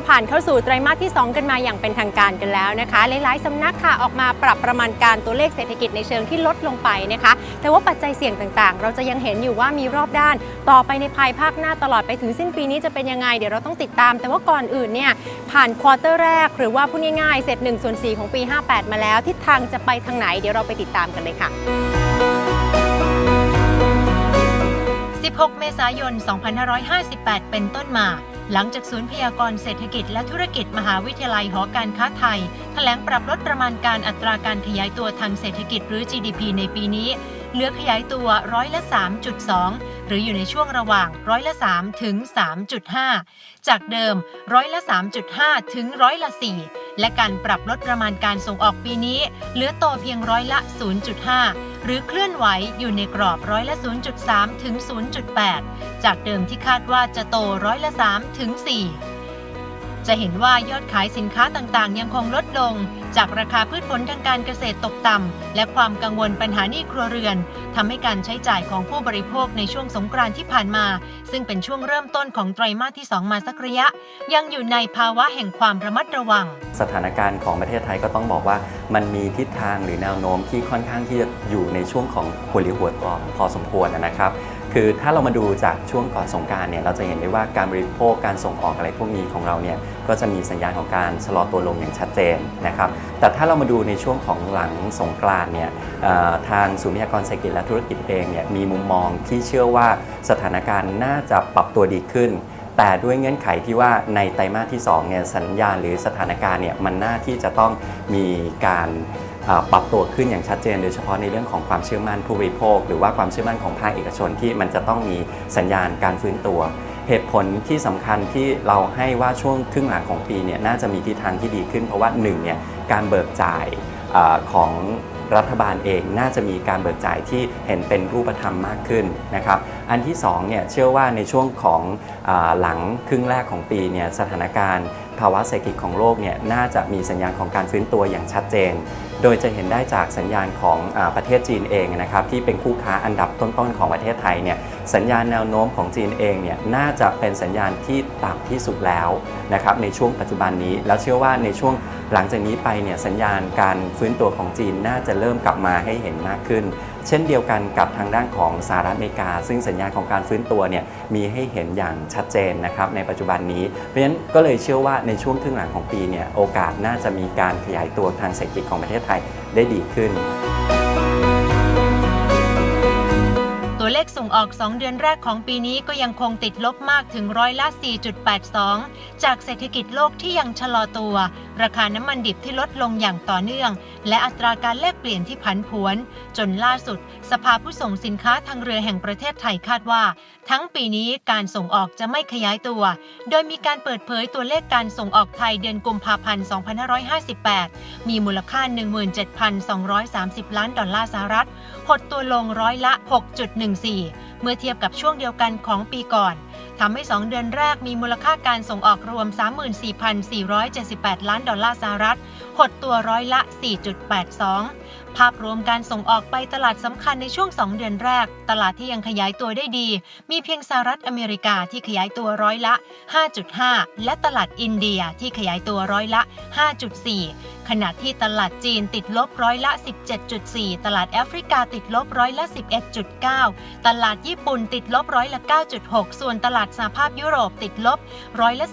เราผ่านเข้าสู่ไตรมาสที่ 2 กันมาอย่างเป็นทางการกันแล้วนะคะ หลายๆสำนักค่ะออกมาปรับประมาณการตัวเลขเศรษฐกิจในเชิงที่ลดลงไปนะคะ แต่ว่าปัจจัยเสี่ยงต่างๆ เราจะยังเห็นอยู่ว่ามีรอบด้าน ต่อไปในภายภาคหน้าตลอดไปถึงสิ้นปีนี้จะเป็นยังไงเดี๋ยวเราต้องติดตาม แต่ว่าก่อนอื่นเนี่ยผ่านควอเตอร์แรก หรือว่าพูดง่ายๆเสร็จ1ส่วน4ของปี 58 มาแล้วทิศทางจะไปทางไหนเดี๋ยวเราไปติดตามกันเลยค่ะ16 เมษายน 2558 เป็นต้นมา หลังจากศูนย์พยากรณ์เศรษฐกิจและธุรกิจมหาวิทยาลัยหอการค้าไทย แถลงปรับลดประมาณการอัตราการขยายตัวทางเศรษฐกิจหรือ GDP ในปีนี้ เหลือขยายตัวร้อยละ 3.2 หรืออยู่ในช่วงระหว่างร้อยละ3ถึง 3.5 จากเดิมร้อยละ 3.5 ถึงร้อยละ 4 และการปรับลดประมาณการส่งออกปีนี้ เหลือโตเพียงร้อยละ 0.5 หรือเคลื่อนไหวอยู่ในกรอบร้อยละ 0.3 ถึง 0.8 จากเดิมที่คาดว่าจะโตร้อยละ 3 ถึง 4 จะเห็นว่ายอดขายสินค้าต่างๆ ยังคงลดลง จากราคาพืชผลทางการเกษตรตกต่ำ และความกังวลปัญหาหนี้ครัวเรือนทำให้การใช้จ่ายของผู้บริโภคในช่วงสงกรานต์ที่ผ่านมา ซึ่งเป็นช่วงเริ่มต้นของไตรมาสที่ 2 มาสักระยะ ยังอยู่ในภาวะแห่งความระมัดระวัง สถานการณ์ของประเทศไทยก็ต้องบอกว่า มันมีทิศทางหรือแนวโน้มที่ค่อนข้างที่จะอยู่ในช่วงของหัวเรียวหัวต่อพอสมควรนะครับ คือถ้าเรามาดูจากช่วงก่อนสงกรารเนี่ยเราจะเห็นได้ว่าการบริโภคการส่งออกอะไรพวกนี้ของเราเนี่ยก็จะมีสัญญาณของการชะลอตัวลงอย่างชัดเจนนะครับแต่ถ้าเรามาดูในช่วงของหลังสงกรานเนี่ยทางศูนย์พยากรเศรษฐกิจและธุรกิจเองเนี่ยมีมุมมองที่เชื่อว่าสถานการณ์น่าจะปรับตัวดีขึ้นแต่ด้วยเงื่อนไขที่ว่าในไตรมาสที่2เนี่ยสัญญาณหรือสถานการณ์เนี่ยมันน่าที่จะต้องมีการ ปรับตัวขึ้นอย่างชัดเจน โดยเฉพาะในเรื่องของความเชื่อมั่นผู้บริโภค หรือว่าความเชื่อมั่นของภาคเอกชนที่มันจะต้องมีสัญญาณการฟื้นตัว เหตุผลที่สำคัญที่เราให้ว่าช่วงครึ่งหลังของปีเนี่ยน่าจะมีทิศทางที่ดีขึ้น เพราะว่าหนึ่งเนี่ยการเบิกจ่ายอของรัฐบาลเองน่าจะมีการเบิกจ่ายที่เห็นเป็นรูปธรรมมากขึ้นนะครับ อันที่2เนี่ยเชื่อว่าในช่วงของอหลังครึ่งแรกของปีเนี่ยสถานการณ์ภาวะเศรษฐกิจของโลกเนี่ยน่าจะมีสัญญาณของการฟื้นตัวอย่างชัดเจน โดยจะเห็นได้จากสัญญาณของอประเทศจีนเองนะครับที่เป็นคู่ค้าอันดับต้นๆของประเทศไทยเนี่ยสัญญาณแนวโน้มของจีนเองเนี่ยน่าจะเป็นสัญญาณที่ต่ำที่สุดแล้วนะครับในช่วงปัจจุบันนี้ แล้วเชื่อว่าในช่วงหลังจากนี้ไปเนี่ยสัญญาณการฟื้นตัวของจีนน่าจะเริ่มกลับมาให้เห็นมากขึ้น เช่นเดียวกันกับทางด้านของสหรัฐอเมริกา ซึ่งสัญญาณของการฟื้นตัวเนี่ยมีให้เห็นอย่างชัดเจนนะครับในปัจจุบันนี้ เพราะฉะนั้นก็เลยเชื่อว่าในช่วงครึ่งหลังของปีเนี่ยโอกาสน่าจะมีการขยายตัวทางเศรษฐกิจของประเทศไทยได้ดีขึ้น ขส่งออก 2 เดือนแรกของปีนี้ก็ยังคงติดลบมากถึงร้อยละ 4.82 จากเศรษฐกิจโลกที่ยังชะลอตัว ราคาน้ำมันดิบที่ลดลงอย่างต่อเนื่อง และอัตราการแลกเปลี่ยนที่ผันผวน จนล่าสุด สภาผู้ส่งสินค้าทางเรือแห่งประเทศไทยคาดว่า ทั้งปีนี้การส่งออกจะไม่ขยายตัว โดยมีการเปิดเผยตัวเลขการส่งออกไทยเดือนกุมภาพันธ์ 2558 มีมูลค่า 17,230 ล้านดอลลาร์สหรัฐหดตัวลงร้อยละ 6.14 see เมื่อเทียบกับช่วงเดียวกันของปีก่อนทำให้ 2 เดือนแรกมีมูลค่าการส่งออกรวม 34,478 ล้านดอลลาร์สหรัฐ หดตัวร้อยละ 4.82 ภาพรวมการส่งออกไปตลาดสำคัญในช่วง 2 เดือนแรก ตลาดที่ยังขยายตัวได้ดี มีเพียงสหรัฐอเมริกาที่ขยายตัวร้อยละ 5.5 และตลาดอินเดียที่ขยายตัวร้อยละ 5.4 ขณะที่ตลาดจีนติดลบร้อยละ 17.4 ตลาดแอฟริกาติดลบร้อยละ 11.9 ตลาดญี่ี่ปุ่นติดลบร้อยละ 9.6 ส่วนตลาดสหภาพยุโรปติดลบร้อยละ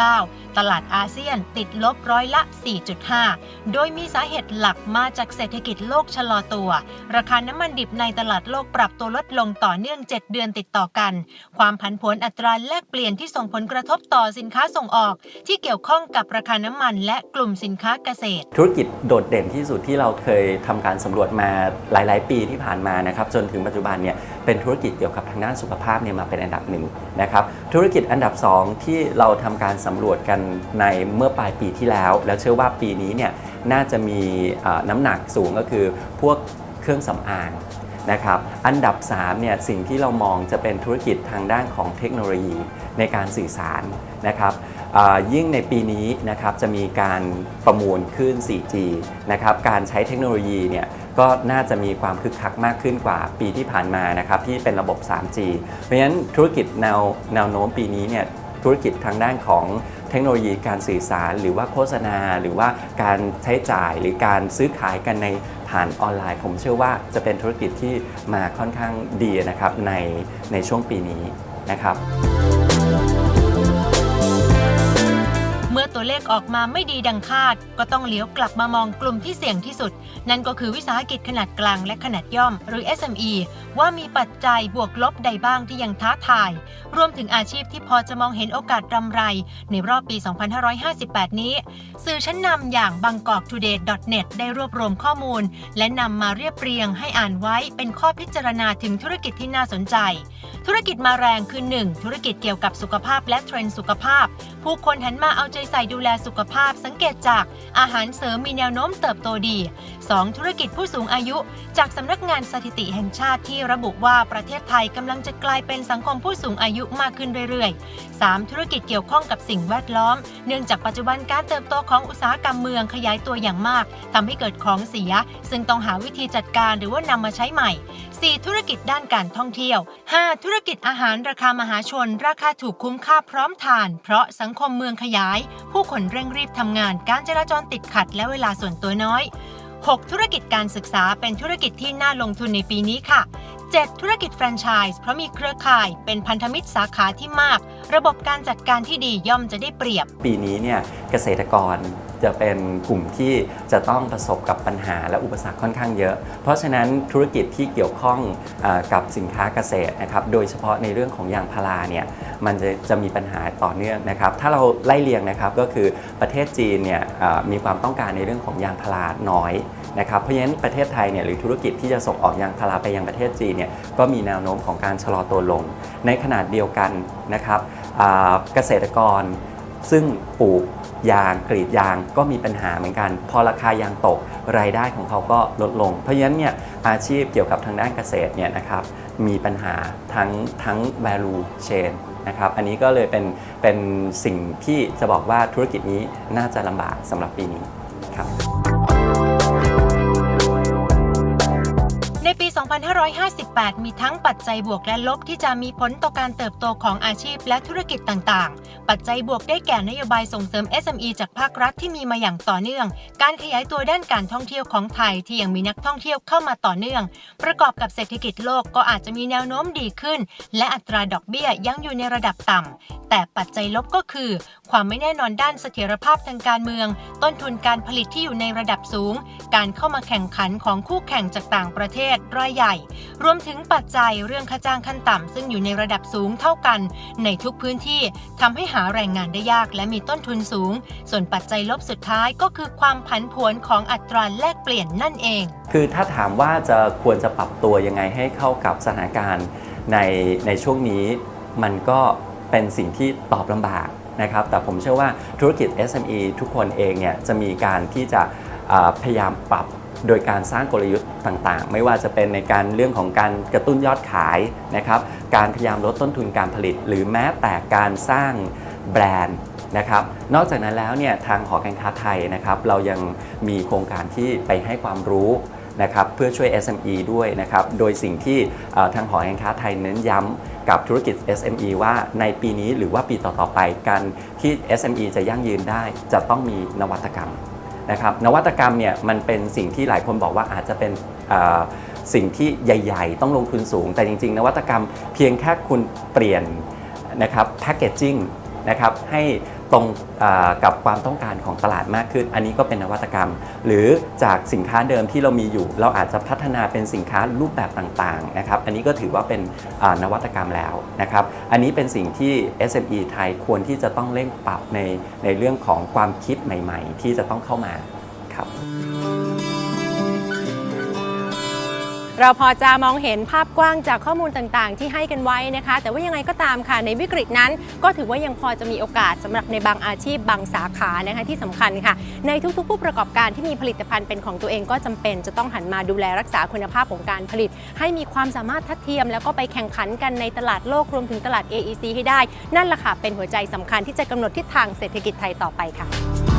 4.9 ตลาดอาเซียนติดลบร้อยละ 4.5 โดยมีสาเหตุหลักมาจากเศรษฐกิจโลกชะลอตัว ราคาน้ำมันดิบในตลาดโลกปรับตัวลดลงต่อเนื่อง 7 เดือนติดต่อกัน ความผันผวนอัตราแลกเปลี่ยนที่ส่งผลกระทบต่อสินค้าส่งออก ที่เกี่ยวข้องกับราคาน้ำมัน และกลุ่มสินค้าเกษตร ธุรกิจโดดเด่นที่สุดที่เราเคยทำการสำรวจมาหลาย ๆ ปีที่ผ่านมานะครับจนถึงปัจจุบันเนี่ย เป็นธุรกิจเกี่ยวกับทางด้านสุขภาพเนี่ยมาเป็นอันดับหนึ่งนะครับธุรกิจอันดับ 2 ที่เราทำการสำรวจกันในเมื่อปลายปีที่แล้ว แล้วเชื่อว่าปีนี้เนี่ยน่าจะมีน้ำหนักสูงก็คือพวกเครื่องสำอางนะครับอันดับ3เนี่ยสิ่งที่เรามองจะเป็นธุรกิจทางด้านของเทคโนโลยีในการสื่อสารนะครับยิ่งในปีนี้นะครับจะมีการประมูลคลื่น 4G นะครับการใช้เทคโนโลยีเนี่ย ก็น่าจะมีความคึกคักมากขึ้นกว่าปีที่ผ่านมานะครับที่เป็นระบบ 3G เพราะฉะนั้นธุรกิจแนวแนวโน้มปีนี้เนี่ยธุรกิจทางด้านของเทคโนโลยีการสื่อสาร หรือว่าโฆษณา หรือว่าการใช้จ่ายหรือการซื้อขายกันในผ่านออนไลน์ ผมเชื่อว่าจะเป็นธุรกิจที่มาค่อนข้างดีนะครับในในช่วงปีนี้นะครับ ขออกมาไม่ดีดังคาด ก็ต้องเลี้ยวกลับมามองกลุ่มที่เสี่ยงที่สุด นั่นก็คือวิสาหกิจขนาดกลางและขนาดย่อม หรือ SME ว่ามีปัจจัยบวกลบใดบ้างที่ยังท้าทาย รวมถึงอาชีพที่พอจะมองเห็นโอกาสรำไร ในรอบปี 2558 นี้ สื่อชั้นนำอย่าง bangkoktoday.net ได้รวบรวมข้อมูล และนำมาเรียบเรียงให้อ่านไว้เป็นข้อพิจารณาถึงธุรกิจที่น่าสนใจ ธุรกิจมาแรงคือ 1. ธุรกิจเกี่ยวกับสุขภาพและเทรนด์สุขภาพ ผู้คนหันมาเอาใจใส่ดูแลสุขภาพสังเกตจากอาหารเสริมมีแนวโน้มเติบโตดี 2. ธุรกิจผู้สูงอายุ จากสำนักงานสถิติแห่งชาติที่ระบุว่าประเทศไทยกำลังจะกลายเป็นสังคมผู้สูงอายุมากขึ้นเรื่อยๆ 3. ธุรกิจเกี่ยวข้องกับสิ่งแวดล้อม เนื่องจากปัจจุบันการเติบโตของอุตสาหกรรมเมืองขยายตัวอย่างมากทำให้เกิดของเสีย ซึ่งต้องหาวิธีจัดการหรือว่านำมาใช้ใหม่ 4. ธุรกิจด้านการท่องเที่ยว 5. ธุรกิจอาหารราคามหาชน ราคาถูกคุ้มค่าพร้อมทาน เพราะสังคมเมืองขยาย ผู้คนเร่งรีบทำงาน การจราจรติดขัดและเวลาส่วนตัวน้อย 6. ธุรกิจการศึกษาเป็นธุรกิจที่น่าลงทุนในปีนี้ค่ะ 7. ธุรกิจแฟรนไชส์เพราะมีเครือข่ายเป็นพันธมิตรสาขาที่มาก ระบบการจัดการที่ดีย่อมจะได้เปรียบ ปีนี้เนี่ยเกษตรกรจะเป็นกลุ่มที่จะต้องประสบกับปัญหาและอุปสรรคค่อนข้างเยอะ เพราะฉะนั้นธุรกิจที่เกี่ยวข้องอกับสินค้าเกษตรนะครับ โดยเฉพาะในเรื่องของยางพาราเนี่ย มันจะจะมีปัญหาต่อเนื่องนะครับ ถ้าเราไล่เรียงนะครับก็คือประเทศจีนเนี่ยมีความต้องการในเรื่องของยางพาราน้อย นะครับ เพราะฉะนั้นประเทศไทยเนี่ยหรือธุรกิจที่จะส่งออกยางพาราไปยังประเทศจีนเนี่ยก็มีแนวโน้มของการชะลอตัวลง ในขนาดเดียวกันนะครับเกษตรกรซึ่งปลูกยางกรีดยางก็มีปัญหาเหมือนกัน พอราคายางตกรายได้ของเขาก็ลดลง เพราะฉะนั้นเนี่ยอาชีพเกี่ยวกับทางด้านเกษตรเนี่ยนะครับมีปัญหาทั้งทั้ง value chain นะครับอันนี้ก็เลยเป็นเป็นสิ่งที่จะบอกว่าธุรกิจนี้น่าจะลำบากสำหรับปีนี้ครับ 2558 มีทั้งปัจจัยบวกและลบที่จะมีผลต่อการเติบโตของอาชีพและธุรกิจต่างๆ ปัจจัยบวกได้แก่นโยบายส่งเสริม SME จากภาครัฐที่มีมาอย่างต่อเนื่อง การขยายตัวด้านการท่องเที่ยวของไทยที่ยังมีนักท่องเที่ยวเข้ามาต่อเนื่อง ประกอบกับเศรษฐกิจโลกก็อาจจะมีแนวโน้มดีขึ้น และอัตราดอกเบี้ยยังอยู่ในระดับต่ำ แต่ปัจจัยลบก็คือ ความไม่แน่นอนด้านเสถียรภาพทางการเมือง ต้นทุนการผลิตที่อยู่ในระดับสูง การเข้ามาแข่งขันของคู่แข่งจากต่างประเทศรายใหญ่รวมถึงปัจจัยเรื่องค่าจ้างขั้นต่ำซึ่งอยู่ในระดับสูงเท่ากัน ในทุกพื้นที่ทำให้หาแรงงานได้ยากและมีต้นทุนสูง ส่วนปัจจัยลบสุดท้ายก็คือความผันผวนของอัตราแลกเปลี่ยนนั่นเอง คือถ้าถามว่าจะควรจะปรับตัวยังไงให้เข้ากับสถานการณ์ในในช่วงนี้ มันก็เป็นสิ่งที่ตอบลำบากนะครับ แต่ผมเชื่อว่าธุรกิจ SME ทุกคนเองเนี่ยจะมีการที่จะพยายามปรับ โดยการสร้างกลยุทธ์ต่างๆ ไม่ว่าจะเป็นในการเรื่องของการกระตุ้นยอดขายนะครับ การพยายามลดต้นทุนการผลิต หรือแม้แต่การสร้างแบรนด์นะครับ นอกจากนั้นแล้วเนี่ยทางหอการค้าไทยนะครับ เรายังมีโครงการที่ไปให้ความรู้นะครับเพื่อช่วย SME ด้วยนะครับ โดยสิ่งที่ทางหอการค้าไทยเน้นย้ำกับธุรกิจ SME ว่าในปีนี้หรือว่าปีต่อๆไปการที่ SME จะยั่งยืนได้จะต้องมีนวัตกรรม นะครับนวัตกรรมเนี่ยมันเป็นสิ่งที่หลายคนบอกว่าอาจจะเป็นสิ่งที่ใหญ่ ๆ ต้องลงทุนสูง แต่จริง ๆ นวัตกรรมเพียงแค่คุณเปลี่ยนนะครับแพคเกจจิ้งนะครับให้ ตรงกับความต้องการของตลาดมากขึ้น อันนี้ก็เป็นนวัตกรรม หรือจากสินค้าเดิมที่เรามีอยู่ เราอาจจะพัฒนาเป็นสินค้ารูปแบบต่างๆนะครับอันนี้ก็ถือว่าเป็นนวัตกรรมแล้วนะครับอันนี้เป็นสิ่งที่ SME ไทยควรที่จะต้องเร่งปรับในในเรื่องของความคิดใหม่ ๆ ที่จะต้องเข้ามาครับ เราพอจะมองเห็นภาพกว้างจากข้อมูลต่างๆ ที่ให้กันไว้นะคะ แต่ว่ายังไงก็ตามค่ะในวิกฤตนั้น ก็ถือว่ายังพอจะมีโอกาสสำหรับในบางอาชีพบางสาขานะคะที่สำคัญค่ะ ในทุกๆ ผู้ประกอบการที่มีผลิตภัณฑ์เป็นของตัวเองก็จำเป็น จะต้องหันมาดูแลรักษาคุณภาพของการผลิต ให้มีความสามารถทัดเทียม แล้วก็ไปแข่งขันกันในตลาดโลกรวมถึงตลาด AEC ให้ได้ นั่นแหละค่ะเป็นหัวใจสำคัญที่จะกำหนดทิศทางเศรษฐกิจไทยต่อไปค่ะ